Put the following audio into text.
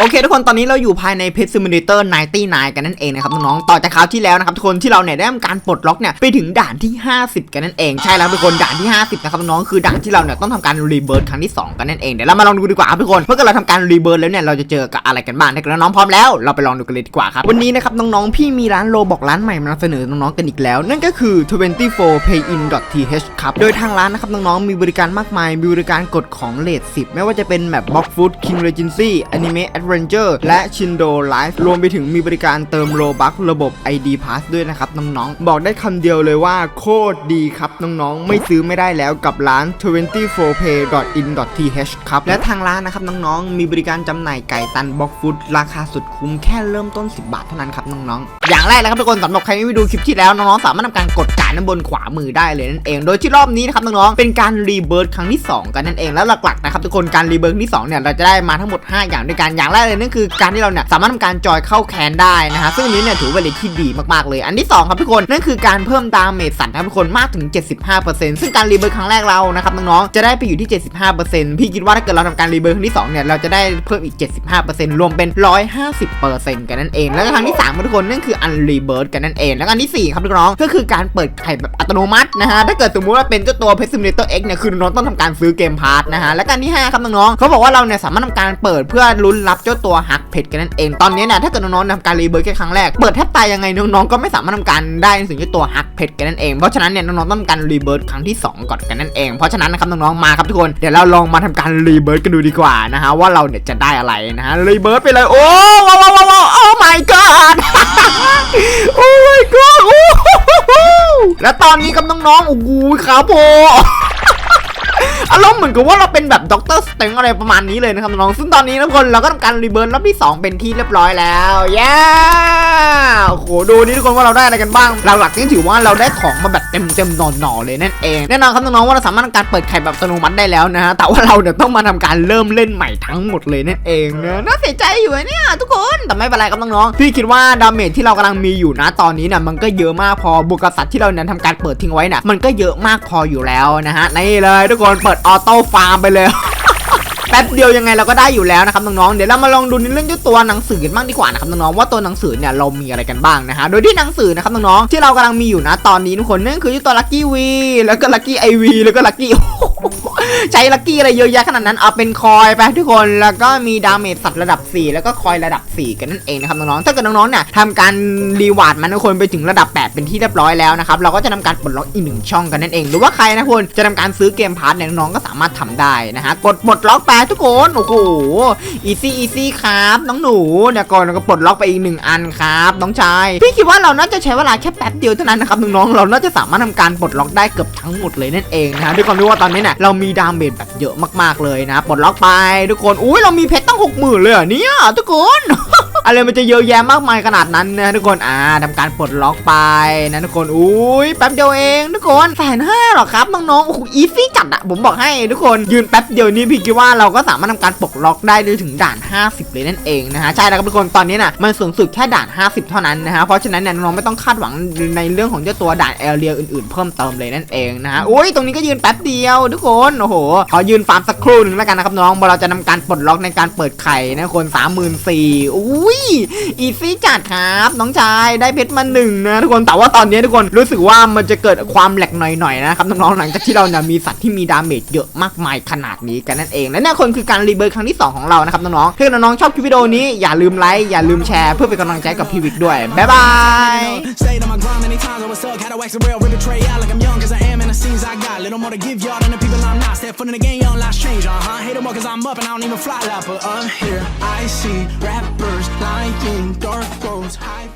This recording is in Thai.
โอเคทุกคนตอนนี้เราอยู่ภายใน Pet Simulator 99 กันนั่นเองนะครับน้องๆต่อจากคราวที่แล้วนะครับทุกคนที่เราเนี่ยได้ทำการปลดล็อกเนี่ยไปถึงด่านที่ 50 กันนั่นเองใช่แล้วทุกคนด่านที่ 50 นะครับน้องๆคือด่านที่เราเนี่ยต้องทำการรีเบิร์ตครั้งที่ 2 กันนั่นเองเดี๋ยวเรามาลองดูดีกว่าครับทุกคนเมื่อเราทำการรีเบิร์ตแล้วเนี่ยเราจะเจอกับอะไรกันบ้างถ้าเกิดน้องพร้อมแล้วเราไปลองดูกันเลยดีกว่าครับวันนี้นะครับน้องๆพี่มีร้านโลบอกร้านใหม่มานำเสนอน้องๆกันอีกแล้ว นั่นก็คือ 24payin.th ครับโดยทางร้านนะครับน้องๆมีบริการมากมายมีบริการกดของเลท10 ไม่ว่าจะเป็นแบบ Box Food King Regency Anime Adventure และ Shindo Life รวมไปถึงมีบริการเติมโลบักระบบ ID Pass ด้วยนะครับน้องๆ บอกได้คำเดียวเลยว่าโคตรดีครับน้องๆ ไม่ซื้อไม่ได้แล้วกับร้าน 24pay.in.th ครับ และทางร้านนะครับน้องๆ มีบริการจำหน่ายไก่ตันบ็อกฟูดราคาสุดคุ้มแค่เริ่มต้น 10 บาทเท่านั้นครับน้องๆ อย่างแรกนะครับทุกคนสำหรับใครที่ไม่ดูคลิปที่แล้วน้องๆสามารถทำการกดจ่ายด้านบนขวามือได้เลยนั่นเอง โดยที่รอบนี้นะครับน้องๆ เป็นการรีเบิร์ครั้งที่ 2 กันนั่นเองแล้วหลักๆนะครับทุกคนการรีเบิร์ครั้งที่2เนี่ยเราจะได้มาทั้งหมด 5 อย่างด้วยกันอย่างแรกเลยนั่นคือการที่เราเนี่ยสามารถทำการจอยเข้าแคนได้นะฮะซึ่งนี้เนี่ยถือว่าเป็นอะไรที่ดีมากๆเลย อันที่สองครับทุกคนนั่นคือการเพิ่มดาเมจสัตว์นะครับทุกคนมากถึง 75%ซึ่งการรีเบิร์ครั้งแรกเรานะครับน้องๆจะได้ไปอยู่ที่ 75%พี่คิดว่าถ้าเกิดเราทำการรีเบิร์ครั้งที่สองเนี่ยเราจะได้เพิ่มอีก 75%รวมเป็น 150%กันนั่นเอง แล้วก็ครั้งที่สามครับทุกคนนั่นคืออันรีเบิร์คกันนั่นเอง แล้วอันที่สี่ครับทุกน้องก็คือการเปิดไข่แบบอัตโนมัตินะฮะถ้าเกิดสมมติว่าเป็นเจ้าตัว Pet Simulator X เนี่ยคือน้องต้องทำการซื้อเกมพาร์ทนะฮะและการที่ห้าครับน้องๆเขาบอกว่าเราเนี่ยสามารถทำการเปิดเพื่อลุ้นรับเจ้าตัวฮักเพชกันนั่นเองตอนนี้นี่ยถ้าเกิดน้องๆทำการรีเบิร์คแค่ครั้งแรกเปิดแทบตายยังไงน้องๆก็ไม่สามารถทำการได้ในสิ่งที่ตัวฮักเพชกันนั่นเองเพราะฉะนั้นเนี่ยน้องๆต้องทำการรีเบิร์คครั้งที่สองก่อนกันนั่นเองเพราะฉะนั้นนะครับน้องๆมาครับทุกคนเดี๋ยวเราลองมาทำการรีเบิร์คกันดูดีกว่านะฮะว่าเราเนี่ยจะได้อะไรนะฮะรีเบิร์คไปเลยโอ้ว้าวว้าวว้าวโอ้ my god โอ้ my god โอ้โหและตอนนี้กับน้องๆโอ้โหครับผม อารมณ์เหมือนกับว่าเราเป็นแบบด็อกเตอร์สเต็งอะไรประมาณนี้เลยนะครับน้องซึ่งตอนนี้ทุกคนเราก็ทำการรีเบิร์นรอบที่ 2 เป็นที่เรียบร้อยแล้วเย้โอ้โหดูนี่ทุกคนว่าเราได้อะไรกันบ้างหลักๆนี่ถือว่าเราได้ของมาแบบเต็มเต็มหน่อๆเลยนั่นเองแน่นอนครับน้องๆว่าเราสามารถทำการเปิดไข่แบบอัตโนมัติได้แล้วนะฮะแต่ว่าเราเนี่ยต้องมาทำการเริ่มเล่นใหม่ทั้งหมดเลยนั่นเองนะน่าเสียใจอยู่เนี่ยทุกคนแต่ไม่เป็นไรครับน้องๆพี่คิดว่าดาเมจที่เรากำลังมีอยู่นะตอนนี้เนี่ยมันก็เยอะมากพอบวกกับสัตว์ที่เราเนี่ยทำการเปิดทิ้งไว้น่ะมันก็เยอะมากพออยู่แล้วนะฮะนี่เลยทุกคนเปิดออโต้ฟาร์มไปเลย แป๊บเดียวยังไงเราก็ได้อยู่แล้วนะครับน้องๆ เดี๋ยวเรามาลองดูในเรื่องตัวหนังสือกันบ้างดีกว่านะครับน้องๆ ว่าตัวหนังสือเนี่ยเรามีอะไรกันบ้างนะฮะ โดยที่หนังสือนะครับน้องๆ ที่เรากำลังมีอยู่นะตอนนี้ทุกคนนั่นคือตัวลัคกี้วี แล้วก็ลัคกี้ไอวี แล้วก็ลัคกี้ ใช้ลัคกี้อะไรเยอะแยะขนาดนั้นเอาเป็นคอยไปทุกคนแล้วก็มีดาเมจสัตว์ระดับ 4 แล้วก็คอยระดับ 4 กันนั่นเองนะครับน้องๆถ้าเกิดน้องๆเนี่ยทำการรีวาร์ดมันทุกคนไปถึงระดับ 8 เป็นที่เรียบร้อยแล้วนะครับเราก็จะทำการปลดล็อกอีกหนึ่งช่องกันนั่นเอง หรือว่าใครนะทุกคนจะทำการซื้อเกมพาร์ทเนี่ยน้องๆก็สามารถทำได้นะฮะกดปลดล็อกไปทุกคนโอ้โหอีซี่อีซี่ครับน้องหนูเดี๋ยวก่อนเราก็ปลดล็อกไปอีกหนึ่งอันครับน้องชายพี่คิดว่าเราน่าจะใช้เวลาแค่แป๊บเดียวเท่านั้นนะครับน้องๆเราน่าจะสามารถทำการปลดล็อกได้เกือบทั้งหมดเลยนั่นเองนะฮะด้วยความที่ว่าตอนนี้เนี่ยเรามีดาเมจแบบเยอะมากๆเลยนะปลดล็อกไปทุกคนอุ้ยเรามีเพชรตั้งหกหมื่นเลยเหรอเนี่ยทุกคน อะไรมันจะเยอะแยะมากมายขนาดนั้นนะทุกคนอ่าทำการปลดล็อกไปนะทุกคนอุ้ยแป๊บเดียวเองทุกคนแสนห้าหรอครับน้องๆโอ้โหอีซี่จัดอะผมบอกให้ทุกคนยืนแป๊บเดียวนี้พี่คิดว่าเราก็สามารถทำการปลดล็อกได้ด้วยถึงด่าน 50 เลยนั่นเองนะฮะใช่แล้วครับทุกคนตอนนี้นะมันสูงสุดแค่ด่าน 50 เท่านั้นนะฮะเพราะฉะนั้นเนี่ยน้องๆไม่ต้องคาดหวังในเรื่องของเจ้าตัวด่านแอเรียอื่นๆ เพิ่มเติมเลยนั่นเองนะฮะอุ้ยตรงนี้ก็ยืนแป๊บเดียวทุกคนโอ้โหขอยืนฟาร์มสักครู่หนึ่งแล้วกันนะครับน้องเราจะทำการปลดล็อกในการเปิดไข่นะคนสามหมื่นสี่อุ้ยยอีซี่จัดครับ น้องชายได้เพชรมาหนึ่งนะทุกคนแต่ว่าตอนนี้ทุกคนรู้สึกว่ามันจะเกิดความแหลกหน่อยๆนะครับน้องๆหลังจากที่เราเนี่ยมีสัตว์ที่มีดาเมจเยอะมากมายขนาดนี้กันนั่นเองและนั่นคนคือการรีเบิร์ครั้งที่ 2 ของเรานะครับน้องๆถ้าน้องๆชอบคลิปวิดีโอนี้อย่าลืมไลค์อย่าลืมแชร์เพื่อเป็นกำลังใจกับพี่วิกด้วยบ๊ายบาย Little more to give y'all than the people I'm not. Step foot in the game, y'all last change, uh huh. Hate 'em all cause I'm up and I don't even fly but up here I see rappers. Flying dark goes high.